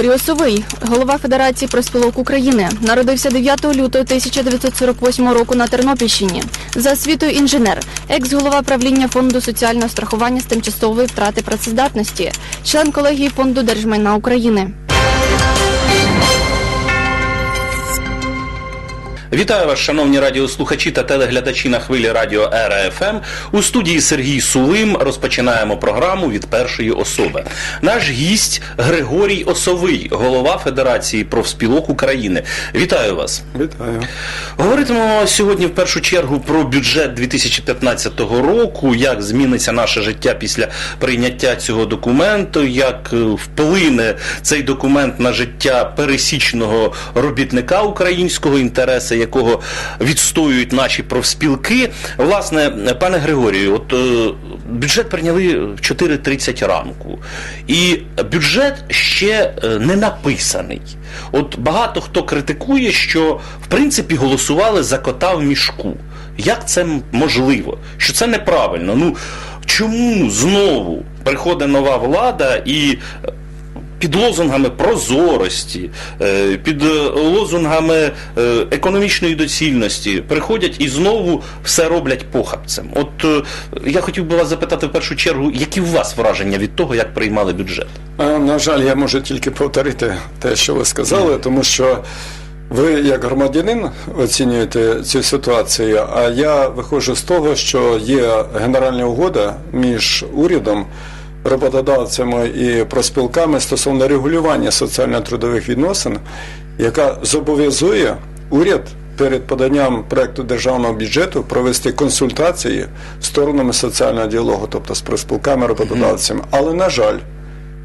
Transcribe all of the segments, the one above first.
Григорій Осовий, голова Федерації профспілок України. Народився 9 лютого 1948 року на Тернопільщині. За освітою інженер, екс-голова правління фонду соціального страхування з тимчасової втрати працездатності, член колегії фонду держмайна України. Вітаю вас, шановні радіослухачі та телеглядачі на хвилі радіо РФМ. У студії Сергій Сулим розпочинаємо програму від першої особи. Наш гість Григорій Осовий, голова Федерації профспілок України. Вітаю вас. Вітаю. Говоритимемо сьогодні в першу чергу про бюджет 2015 року, як зміниться наше життя після прийняття цього документу, як е, вплине цей документ на життя пересічного робітника українського інтереси, якого відстоюють наші профспілки. Власне, пане Григорію, от е, бюджет прийняли в 4.30 ранку, і бюджет ще е, не написаний. От багато хто критикує, що в принципі голосували за кота в мішку. Як це можливо? Що це неправильно? Ну чому знову приходить нова влада і е, під лозунгами прозорості, е, під е, лозунгами е, економічної доцільності приходять і знову все роблять похабцем? От я хотів би вас запитати в першу чергу, які у вас враження від того, як приймали бюджет? На жаль, я можу тільки повторити те, що ви сказали, тому що ви, як громадянин, оцінюєте цю ситуацію, а я виходжу з того, що є генеральна угода між урядом, роботодавцями і проспілками стосовно регулювання соціально-трудових відносин, яка зобов'язує уряд перед поданням проекту державного бюджету провести консультації з сторонами соціального діалогу, тобто з проспілками, роботодавцями. Але на жаль,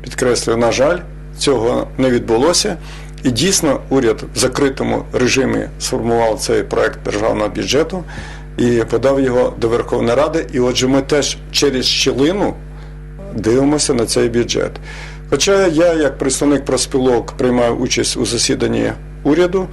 підкреслюю, на жаль, цього не відбулося. І дійсно уряд в закритому режимі сформував цей проект державного бюджету і подав його до Верховної Ради. І отже, ми теж через щілину дивимося на цей бюджет. Хоча я, як представник проспілок, приймаю участь у засіданні уряду,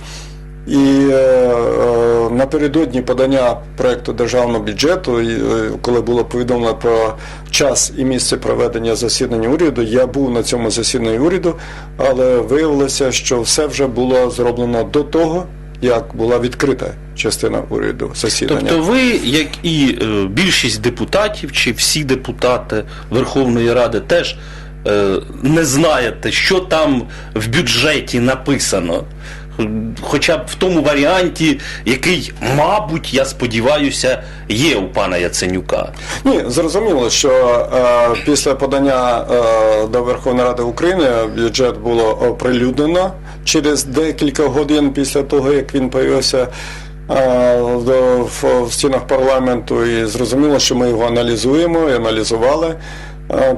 і е, е, напередодні подання проекту державного бюджету, е, коли було повідомлено про час і місце проведення засідання уряду, я був на цьому засіданні уряду, але виявилося, що все вже було зроблено до того, як була відкрита частина уряду засідання. Тобто ви, як і е, більшість депутатів, чи всі депутати Верховної Ради, теж е, не знаєте, що там в бюджеті написано. Хоча б в тому варіанті, який, мабуть, я сподіваюся, є у пана Яценюка. Ні, зрозуміло, що е, після подання е, до Верховної Ради України бюджет було оприлюднено через декілька годин після того, як він появився в, стінах парламенту, і зрозуміло, що ми його аналізуємо і аналізували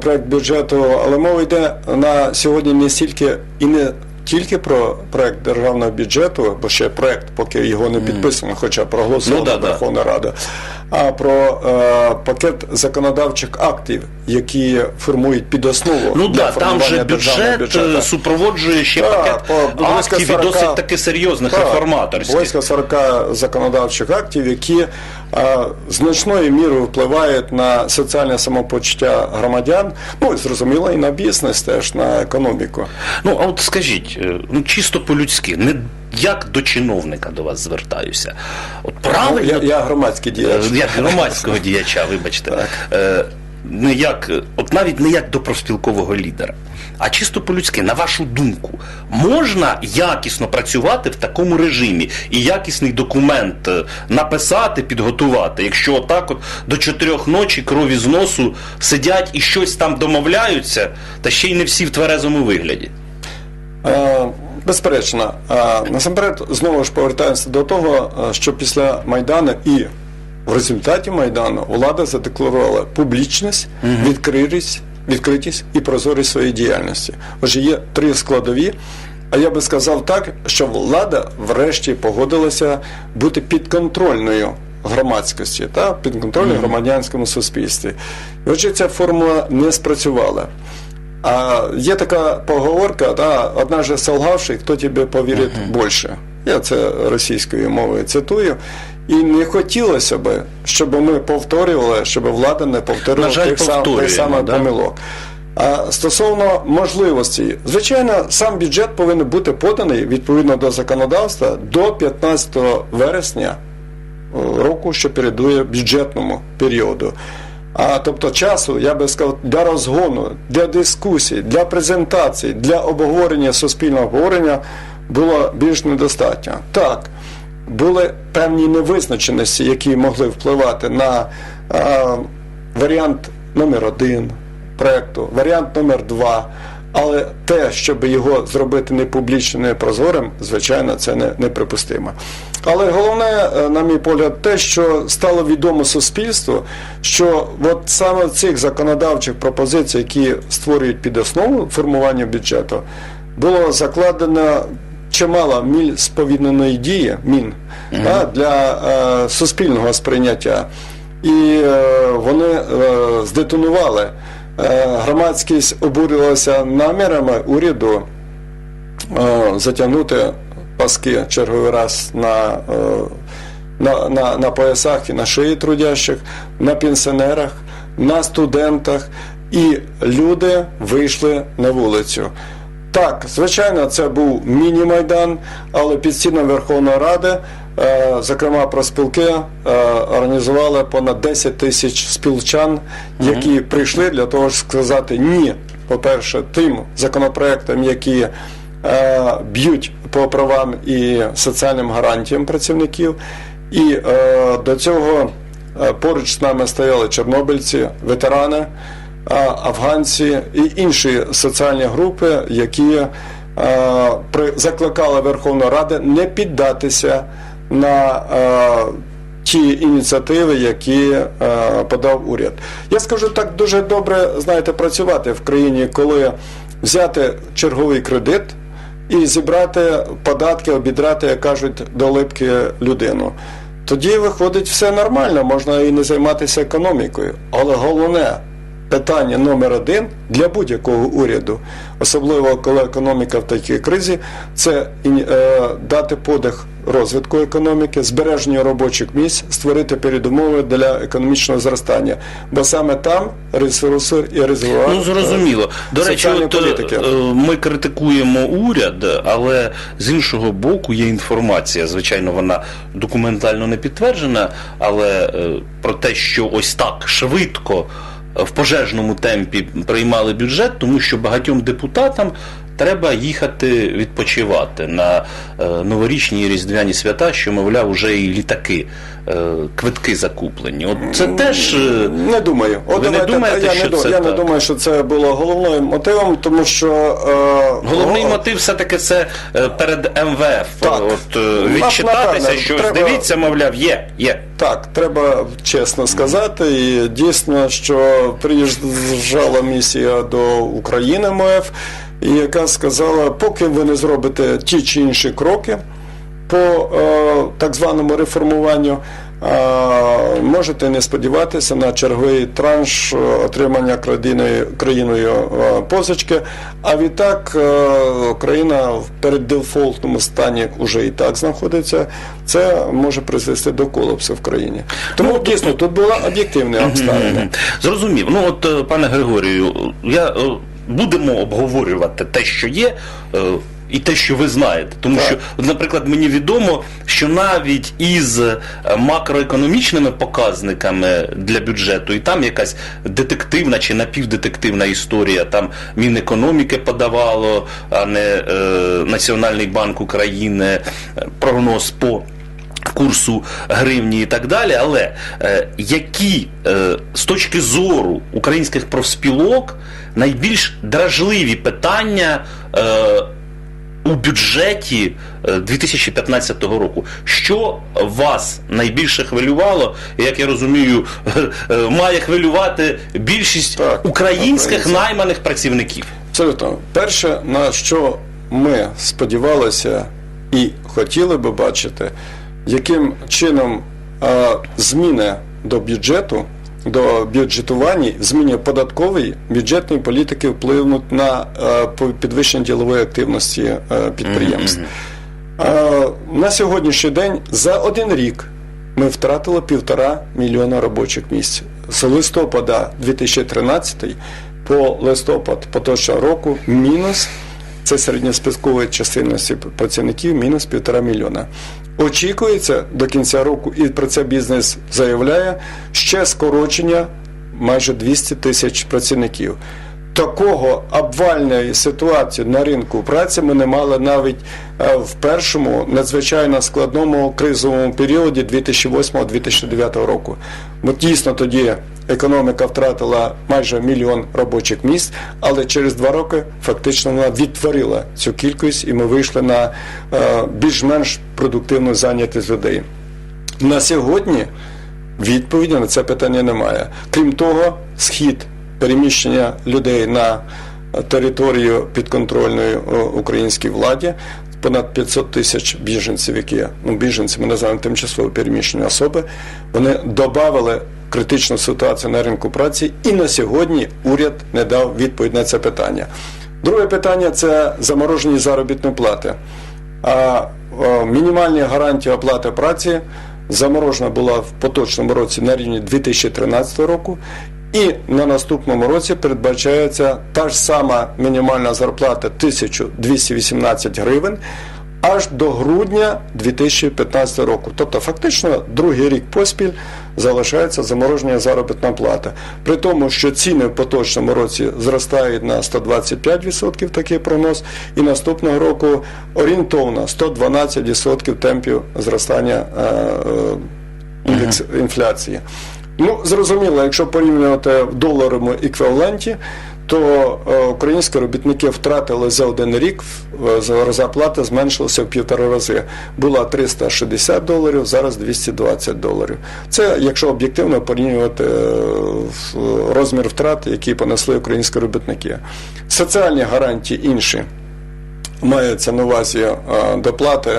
проект бюджету, але мова йде на сьогодні не стільки і не тільки про проект державного бюджету, бо ще проект, поки його не підписано, хоча проголосувала Ну, да, да. Верховна Рада, а про е, пакет законодавчих актів, які формують підоснову Ну для так, там же бюджет бюджету. е, супроводжує ще да, пакет по- актів актів і досить таки серйозних Так, реформаторських. Близько 40 законодавчих актів, які значною мірою впливають на соціальне самопочуття громадян, ну і зрозуміло, і на бізнес теж, на економіку. Ну, а от скажіть, е, ну чисто по-людськи, не як до чиновника до вас звертаюся. От правильно Ну, Я, я громадський діяч. Е, як громадського діяча, вибачте, Е, не як, от навіть не як до профспілкового лідера, а чисто по-людськи, на вашу думку, можна якісно працювати в такому режимі і якісний документ е, написати, підготувати, якщо отак от до чотирьох ночі крові з носу сидять і щось там домовляються, та ще й не всі в тверезому вигляді. Е, Безперечно, Е, насамперед знову ж повертаємося до того, е, що після Майдану і в результаті Майдану влада задекларувала публічність, відкритість, відкритість і прозорість своєї діяльності. Отже, є три складові. А я би сказав так, що влада врешті погодилася бути підконтрольною громадськості та підконтрольною громадянському суспільстві. І отже, ця формула не спрацювала. А є така поговорка, да, одна же солгавший, хто тебе повірить більше. Я це російською мовою цитую. І не хотілося б, щоб ми повторювали, щоб влада не повторювала На жаль, тих, сам, тих самих да? помилок. А стосовно можливості, звичайно, сам бюджет повинен бути поданий відповідно до законодавства до 15 вересня е, року, що передує бюджетному періоду. А тобто часу, я би сказав, для розгону, для дискусій, для презентацій, для обговорення суспільного обговорення було більш недостатньо. Так, були певні невизначеності, які могли впливати на е, варіант номер один проекту, варіант номер два. Але те, щоб його зробити не публічним, не прозорим, звичайно, це не, неприпустимо. Але головне, е, на мій погляд, те, що стало відомо суспільству, що от саме цих законодавчих пропозицій, які створюють під основу формування бюджету, було закладено чимало міль сповідненої дії мін да, для е, суспільного сприйняття. І е, вони е, здетонували. Е, громадськість обурювалася намірами уряду е, затягнути паски черговий раз на, е, на, на, на поясах і на шиї трудящих, на пенсіонерах, на студентах, і люди вийшли на вулицю. Так, звичайно, це був міні-майдан, але під стінами Верховної Ради, е, зокрема проспілки, е, організували понад 10 тисяч спілчан, які прийшли для того, щоб сказати ні, по-перше, тим законопроектам, які е, б'ють по правам і соціальним гарантіям працівників. І до цього поруч з нами стояли чорнобильці, ветерани афганці і інші соціальні групи, які закликали Верховну Раду не піддатися на ті ініціативи, які подав уряд. Я скажу так дуже добре, знаєте, працювати в країні, коли взяти черговий кредит. І зібрати податки, обідрати, як кажуть, до липки людину. Тоді виходить все нормально, можна і не займатися економікою. Але головне питання номер один для будь-якого уряду, особливо коли економіка в такій кризі, це е, дати подих розвитку економіки, збереження робочих місць, створити передумови для економічного зростання. Бо саме там ресурси і резервуар Ну зрозуміло. До речі, от, е, політики. е, ми критикуємо уряд, але з іншого боку є інформація. Звичайно, вона документально не підтверджена, але про те, що ось так швидко в пожежному темпі приймали бюджет, тому що багатьом депутатам. Треба їхати відпочивати на е, новорічні і різдвяні свята, що, мовляв, вже і літаки, е, квитки закуплені. От це теж е, Не думаю. От Ви не давайте, думаєте, я, що не, це я не думаю, що це було головним мотивом, тому що е, Головний го- мотив все-таки це перед МВФ. Так. От Ну, відчитатися, напевне, що треба- дивіться, мовляв, є, є. Так, треба чесно сказати, і дійсно, що приїжджала місія до України МОФ, яка сказала, поки ви не зробите ті чи інші кроки по е, так званому реформуванню, е, можете не сподіватися на черговий транш е, отримання країною, країною е, позички. А відтак е, Україна в переддефолтному стані вже і так знаходиться. Це може призвести до колапсу в країні. Тому дійсно тут була об'єктивна обставина. Зрозумів. Ну от, е, пане Григорію, я е, будемо обговорювати те, що є. е, І те, що ви знаєте, тому Так. що, наприклад, мені відомо, що навіть із е, макроекономічними показниками для бюджету, і там якась детективна чи напівдетективна історія, там Мінекономіки подавало, а не е, Національний банк України е, прогноз по курсу гривні і так далі. Але е, які е, з точки зору українських профспілок найбільш дражливі питання е, у бюджеті е, 2015 року? Що вас найбільше хвилювало, як я розумію, е, має хвилювати більшість Так, українських найманих працівників? Абсолютно. Перше, на що ми сподівалися і хотіли би бачити, яким чином е, зміни до бюджету, до бюджетування, зміни податкової, бюджетної політики впливнуть на е, підвищення ділової активності е, підприємств. Е, На сьогоднішній день за один рік ми втратили півтора мільйона робочих місць. З листопада 2013 по листопад поточного року мінус це середньоспискової частинності працівників мінус півтора мільйона. Очікується до кінця року, і про це бізнес заявляє, ще скорочення майже 200 тисяч працівників. Такого обвальної ситуації на ринку праці ми не мали навіть е, в першому надзвичайно складному кризовому періоді 2008-2009 року. Бо дійсно тоді економіка втратила майже мільйон робочих місць, але через два роки фактично вона відтворила цю кількість, і ми вийшли на е, більш-менш продуктивну зайнятість людей. На сьогодні відповіді на це питання немає. Крім того, схід переміщення людей на територію підконтрольної українській владі. Понад 500 тисяч біженців, які ну біженці ми називаємо тимчасово переміщені особи, вони додали критичну ситуацію на ринку праці, і на сьогодні уряд не дав відповідь на це питання. Друге питання це заморожені заробітні плати. А мінімальні гарантії оплати праці заморожена була в поточному році на рівні 2013 року. І на наступному році передбачається та ж сама мінімальна зарплата 1218 гривень аж до грудня 2015 року. Тобто, фактично, другий рік поспіль залишається замороження заробітна плата. При тому, що ціни в поточному році зростають на 125% такий прогноз, і наступного року орієнтовно 112% темпів зростання е, е, індекс інфляції. Ну, зрозуміло, якщо порівнювати в доларовому еквіваленті, то е, українські робітники втратили за один рік е, зарплата зменшилася в півтора рази. Була 360 доларів, зараз 220 доларів. Це якщо об'єктивно порівнювати е, розмір втрат, які понесли українські робітники. Соціальні гарантії інші. Мається на увазі доплати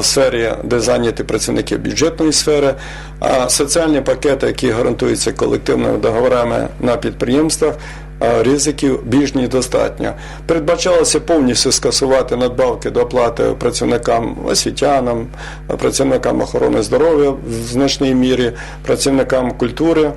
в сфері, де зайняті працівники бюджетної сфери, а соціальні пакети, які гарантуються колективними договорами на підприємствах, ризиків більш ніж достатньо. Передбачалося повністю скасувати надбавки до оплати працівникам освітянам, працівникам охорони здоров'я в значній мірі, працівникам культури.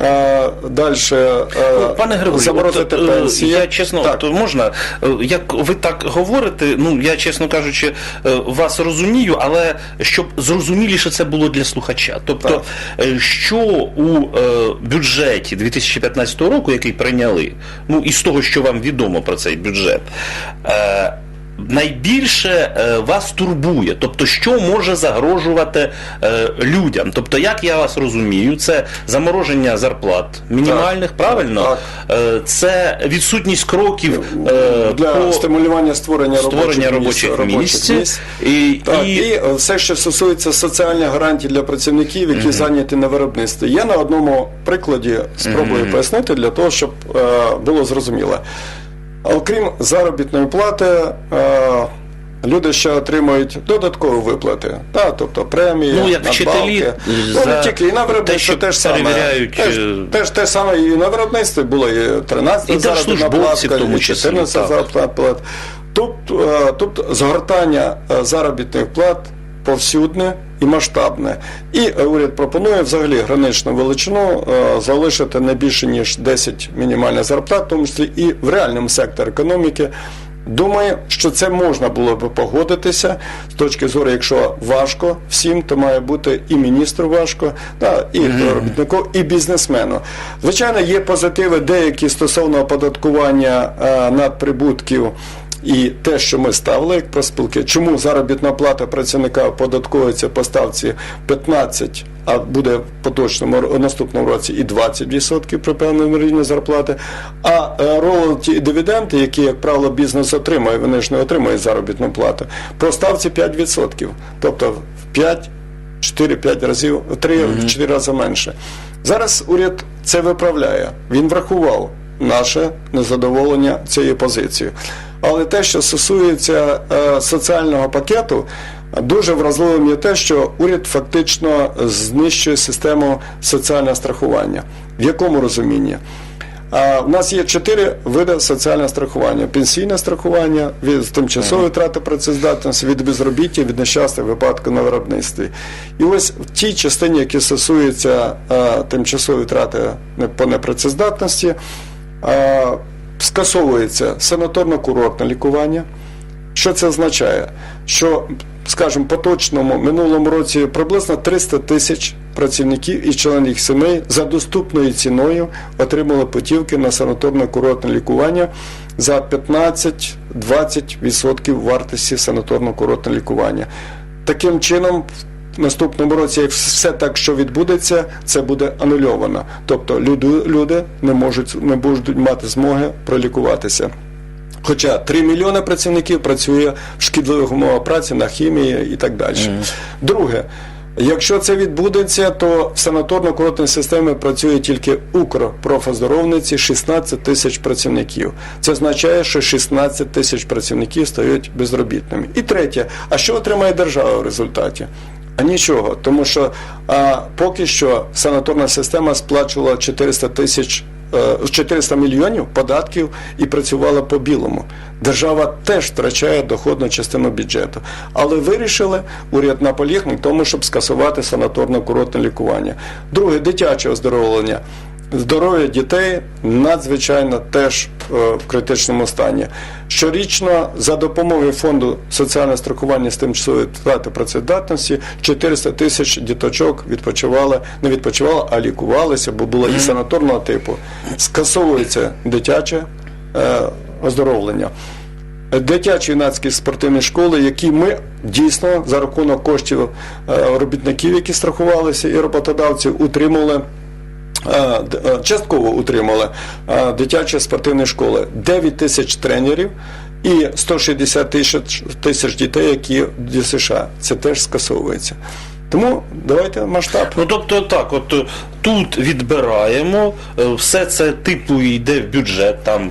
Далі Ну, Пане Григорію, заморозити е, пенсії. я чесно, Так. от можна, е, як ви так говорите, ну я чесно кажучи, е, вас розумію, але щоб зрозуміліше це було для слухача. Тобто, е, що у е, бюджеті 2015 року, який прийняли, ну із того, що вам відомо про цей бюджет. Найбільше е, вас турбує, тобто, що може загрожувати е, людям? Тобто, як я вас розумію, це замороження зарплат мінімальних, правильно? Так. Е, Це відсутність кроків для по стимулювання створення, створення робочих, робочих місць, місць. І, Так, і, і, все, що стосується соціальних гарантій для працівників, які зайняті на виробництві. Я на одному прикладі спробую пояснити для того, щоб було зрозуміло. А Окрім заробітної плати, е, люди ще отримують додаткові виплати, та, тобто премії, Ну, як надбавки. ну, за не тільки і на те, виробництві теж саме. Теж, е, теж те саме і на виробництві було і 13 І заробітна платка, і числі, 14 так. заробітна плат. Тобто, е, тобто згортання заробітних плат повсюдне і масштабне. І е, уряд пропонує взагалі граничну величину е, залишити не більше ніж 10 мінімальних зарплат, в тому числі і в реальному секторі економіки. Думаю, що це можна було би погодитися з точки зору, якщо важко всім, то має бути і міністру важко, да, і робітнику, і бізнесмену. Звичайно, є позитиви деякі стосовно оподаткування е, надприбутків. І те, що ми ставили як проспілки, чому заробітна плата працівника оподатковується по ставці 15, а буде в поточному наступному році і 20% при певному рівні зарплати. А е, роялті і дивіденди, які, як правило, бізнес отримує, вони ж не отримують заробітну плату, по ставці 5%. Тобто в 5 4-5 разів, в 3-4 рази менше. Зараз уряд це виправляє. Він врахував наше незадоволення цією позицією. Але те, що стосується е, соціального пакету, дуже вразливим є те, що уряд фактично знищує систему соціального страхування. В якому розумінні? У нас є чотири види соціального страхування: пенсійне страхування, від тимчасової втрати працездатності, від безробіття, від нещасних випадків на виробництві. І ось в тій частині, які стосуються тимчасової втрати по непрацездатності, скасовується санаторно-курортне лікування. Що це означає? Що, скажімо, поточному минулому році приблизно 300 тисяч працівників і членів їх сімей за доступною ціною отримали путівки на санаторно-курортне лікування за 15-20% вартості санаторно-курортне лікування. Таким чином, наступному році, як все так, що відбудеться, це буде анульовано. Тобто люди, люди не можуть не будуть мати змоги пролікуватися. Хоча 3 мільйони працівників працює в шкідливих умовах праці на хімії і так далі. Друге, якщо це відбудеться, то в санаторно-курортній системі працює тільки Укрпрофоздоровниці 16 тисяч працівників. Це означає, що 16 тисяч працівників стають безробітними. І третє, а що отримає держава в результаті? Нічого, тому що а, поки що санаторна система сплачувала 400 тисяч е, 400 мільйонів податків і працювала по білому. Держава теж втрачає доходну частину бюджету. Але вирішили, уряд наполіг на тому, щоб скасувати санаторно-курортне лікування. Друге дитяче оздоровлення. Здоров'я дітей надзвичайно теж е, в критичному стані. Щорічно за допомогою фонду соціального страхування з тимчасової втрати працездатності 400 тисяч діточок відпочивали, не відпочивали, а лікувалися, бо було і санаторного типу. Скасовується дитяче е, оздоровлення. Дитячі юнацькі спортивні школи, які ми дійсно за рахунок коштів е, робітників, які страхувалися, і роботодавців утримували. Е, е, Частково утримали е, дитячі спортивні школи 9 тисяч тренерів і 160 тисяч тисяч дітей, які в США. Це теж скасовується. Тому давайте масштаб. Ну тобто так, от тут відбираємо, все це типу йде в бюджет, там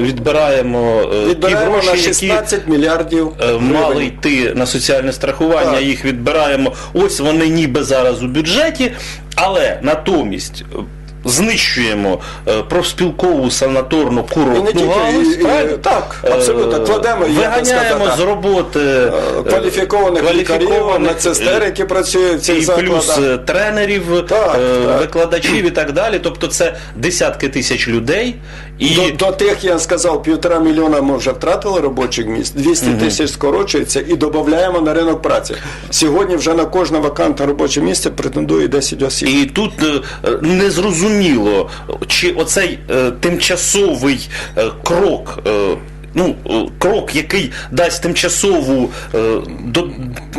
відбираємо, е, ті гроші, на які 16 мільярдів е, мали йти на соціальне страхування, Так. їх відбираємо. Ось вони ніби зараз у бюджеті, але натомість. е, Знищуємо е, профспілкову санаторну курортну галузь, і- правильно? так, Е, абсолютно. Кладемо, виганяємо так, з роботи кваліфікованих лікарів, кваліфікованих, медсестер, які працюють в цих і плюс закладах. плюс тренерів, Так, е, так. викладачів і так далі. Тобто це десятки тисяч людей. І До, до тих, я сказав, півтора мільйона ми вже втратили робочих місць, 200 тисяч скорочується і додаємо на ринок праці. Сьогодні вже на кожне вакантне робоче місце претендує 10 осіб. І тут е, незрозуміло, чи оцей е, тимчасовий е, крок. е, Ну, е, крок, який дасть тимчасову е, до,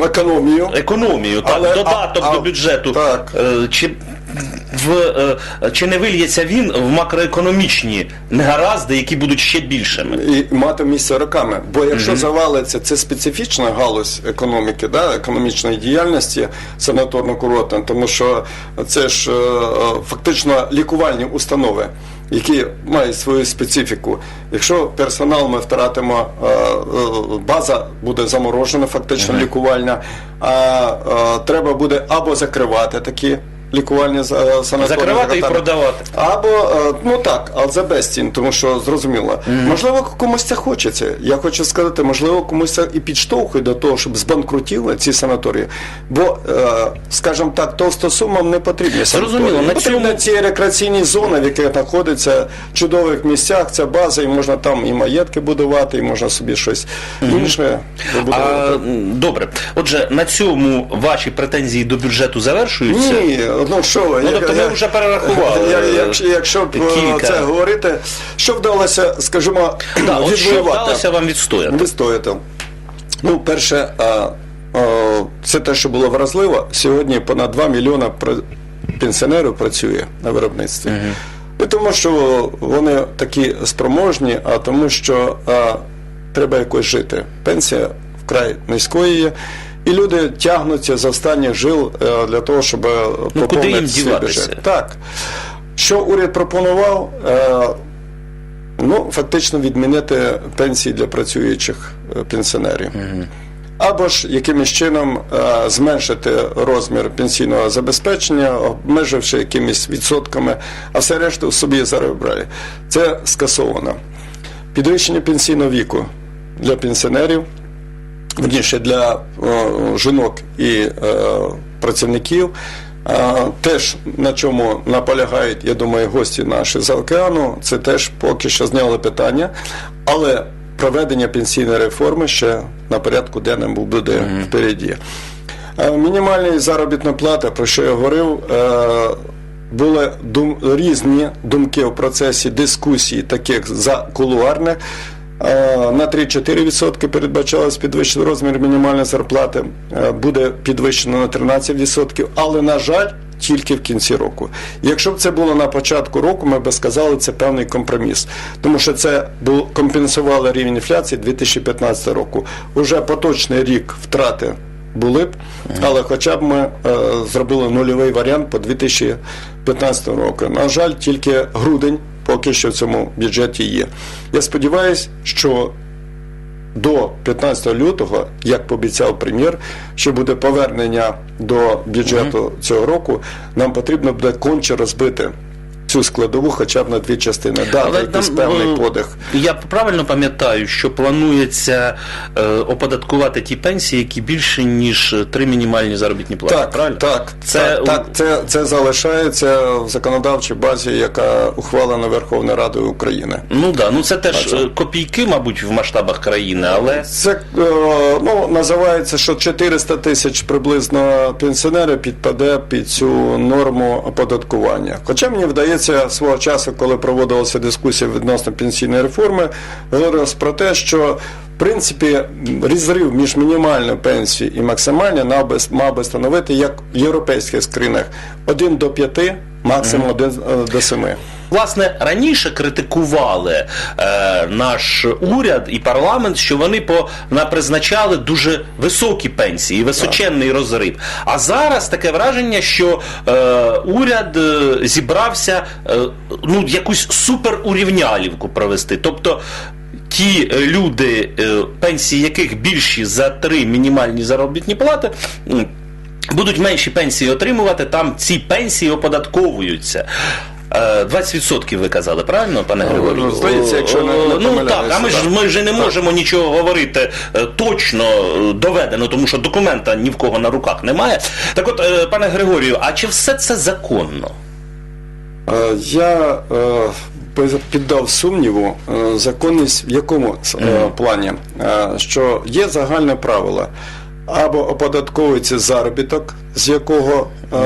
Економію. економію, так, Але- додаток а- а- до бюджету. так. Е, Чи, в, е, чи не вильється він в макроекономічні негаразди, які будуть ще більшими? і мати місце роками. Бо якщо завалиться це специфічна галузь економіки, да, економічної діяльності санаторно-курортна, тому що це ж е, е, фактично лікувальні установи. Які мають свою специфіку. Якщо персонал ми втратимо, база буде заморожена, фактично лікувальна, а треба буде або закривати такі лікувальні за- е, Закривати і продавати. або е, ну так, але за безцін, тому що зрозуміло. Можливо, комусь це хочеться. Я хочу сказати, можливо, комусь це і підштовхує до того, щоб збанкрутіли ці санаторії. Бо, е, скажімо так, толстосумам не потрібні Зрозуміло, санаторії. на Потрібні цьому- ці рекреаційні зони, в яких знаходяться в чудових місцях. Ця база, і можна там і маєтки будувати, і можна собі щось інше вибудувати. А, добре. Отже, на цьому ваші претензії до бюджету завершуються. Ні, ну що ви, Ну, як- тобто ми як- вже перерахували, Я- е, Якщо, б е, кілька. це говорити, що вдалося, скажімо, Да, от що вдалося вам відстояти? Відстояти. Ну, перше, а, а, це те, що було вразливо. Сьогодні понад 2 мільйона пенсіонерів працює на виробництві. Не тому, що вони такі спроможні, а тому, що а, треба якось жити. Пенсія вкрай низькою є. І люди тягнуться з останніх жил е, для того, щоб е, Ну, поповнити свій бюджет. Так. Що уряд пропонував? Е, Ну, фактично відмінити пенсії для працюючих пенсіонерів. Або ж якимось чином е, зменшити розмір пенсійного забезпечення, обмеживши якимись відсотками, а все решту собі заробляє. Це скасовано. Підвищення пенсійного віку для пенсіонерів, верніше для е, жінок і е, працівників. А, Теж на чому наполягають, я думаю, гості наші з океану, це теж поки що зняли питання, але проведення пенсійної реформи ще на порядку денному буде впереді. Е, Мінімальна заробітна плата, про що я говорив, е, були різні думки в процесі дискусії, таких за кулуарних. Е, На 3-4% передбачалось підвищений розмір мінімальної зарплати, е, буде підвищено на 13%, але, на жаль, тільки в кінці року. Якщо б це було на початку року, ми б сказали, це певний компроміс. Тому що це компенсувало рівень інфляції 2015 року. Уже поточний рік втрати були б, але хоча б ми е, зробили нульовий варіант по 2015 року. На жаль, тільки грудень поки що в цьому бюджеті є. Я сподіваюся, що до 15 лютого, як пообіцяв прем'єр, що буде повернення до бюджету цього року, нам потрібно буде конче розбити цю складову хоча б на дві частини. Дати Але якийсь там, певний е, подих. Я правильно пам'ятаю, що планується е, оподаткувати ті пенсії, які більше ніж три мінімальні заробітні плати. Так, правильно? так, Це так, так це, це залишається в законодавчій базі, яка ухвалена Верховною Радою України. Ну да, ну це теж Бачу. е, копійки, мабуть, в масштабах країни, але Це е, ну, називається, що 400 тисяч приблизно пенсіонерів підпаде під цю норму оподаткування. Хоча мені вдається свого часу, коли проводилася дискусія відносно пенсійної реформи, говорилось про те, що в принципі розрив між мінімальною пенсією і максимальною мав би, мав би становити як в європейських скринах 1 до 5, максимум 1 до 7. Власне, раніше критикували е, наш уряд і парламент, що вони по напризначали дуже високі пенсії, височенний розрив. А зараз таке враження, що е, уряд е, зібрався е, ну, якусь суперурівнялівку провести. Тобто ті люди, е, пенсії яких більші за три мінімальні заробітні плати. Будуть менші пенсії отримувати, там ці пенсії оподатковуються. Е, 20% ви казали, правильно, пане Ну, Григорію? здається, якщо не- не ну так, а ми ж ми ж не так. можемо нічого говорити е, точно е, доведено, тому що документа ні в кого на руках немає. Так от, е, пане Григорію, а чи все це законно? Е, Я е, піддав сумніву е, законність в якому е, плані, Е, що є загальне правило. Або оподатковується заробіток, з якого е,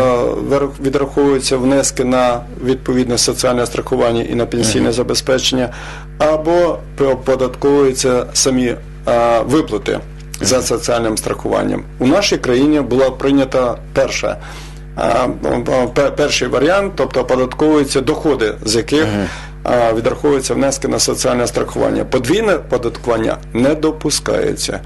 відраховуються внески на відповідне соціальне страхування і на пенсійне забезпечення, або оподатковуються самі е, виплати за соціальним страхуванням. У нашій країні була прийнята перша пе- перший варіант, тобто оподатковуються доходи, з яких відраховуються внески на соціальне страхування. Подвійне оподаткування не допускається.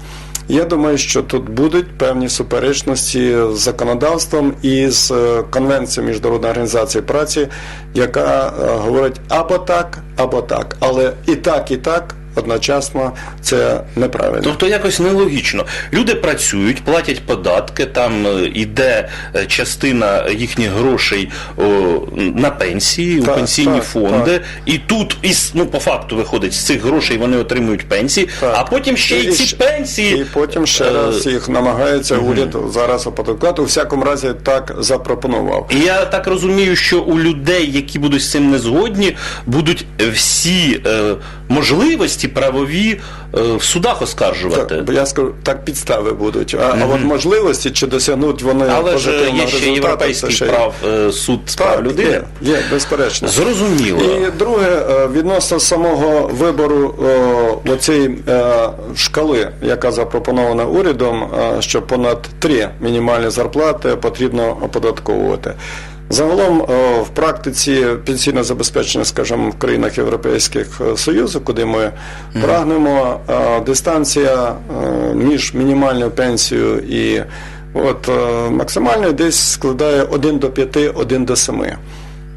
Я думаю, що тут будуть певні суперечності з законодавством і з е, Конвенцією Міжнародної організації праці, яка е, говорить або так, або так. Але і так, і так одночасно це неправильно. Тобто якось нелогічно. Люди працюють, платять податки, там е, іде е, частина їхніх грошей о, на пенсії, у пенсійні так, фонди, так. і тут із ну по факту виходить з цих грошей вони отримують пенсії, Так. а потім ще І ці пенсії. І потім ще е, раз їх намагається уряд зараз оподаткувати. У всякому разі так запропонував. І я так розумію, що у людей, які будуть з цим не згодні, будуть всі е, можливості правові е, в судах оскаржувати. Так, бо я скажу, так підстави будуть. А, а от можливості, чи досягнуть вони Але ж є ще європейський ще прав е, суд з прав людини. Є, є, безперечно. Зрозуміло. І друге, е, відносно самого вибору оцієї е, шкали, яка запропонована урядом, що понад три мінімальні зарплати потрібно оподатковувати. Загалом в практиці пенсійне забезпечення, скажімо, в країнах Європейських е, Союзу, куди ми прагнемо, е, дистанція е, між мінімальною пенсією і от, е, максимальною десь складає 1 до 5, 1 до 7.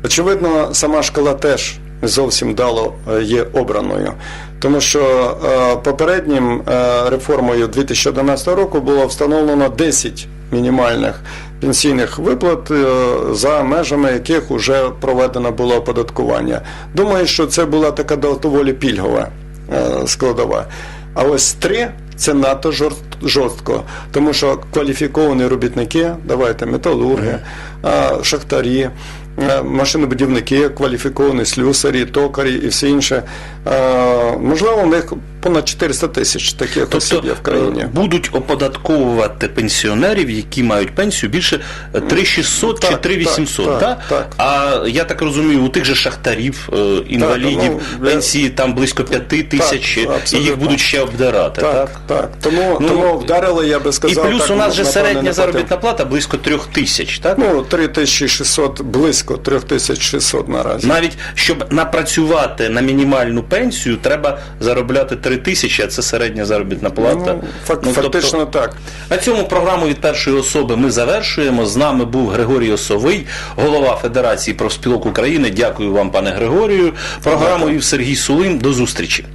Очевидно, сама шкала теж зовсім дало е, є обраною, тому що е, попереднім е, реформою 2011 року було встановлено 10 мінімальних пенсійних виплат, е, за межами яких вже проведено було оподаткування. Думаю, що це була така доволі пільгова е, складова. А ось три Це надто жорстко, тому що кваліфіковані робітники, давайте металурги, шахтарі, машинобудівники, кваліфіковані слюсарі, токарі і все інше. Можливо, у них понад 400 тисяч таких осіб є в країні. е, будуть оподатковувати пенсіонерів, які мають пенсію більше е, 3600 чи Так, 3800, так, да? так. А я так розумію, у тих же шахтарів, е, інвалідів, ну, пенсії там близько 5 тисяч, і їх будуть ще обдирати, так? Так, так. Тому, Ну, тому вдарили, я би І сказав. плюс так, у нас же середня заробітна плата близько 3000 тисяч, так? Ну, 3600, близько 3600 наразі. Навіть щоб напрацювати на мінімальну пенсію, треба заробляти 3 тисячі, а це середня заробітна плата. Ну, фак- Ну, тобто- фактично так. На цьому програму від першої особи ми завершуємо. З нами був Григорій Осовий, голова Федерації профспілок України. Дякую вам, пане Григорію. Програму і Сергій Сулим. До зустрічі.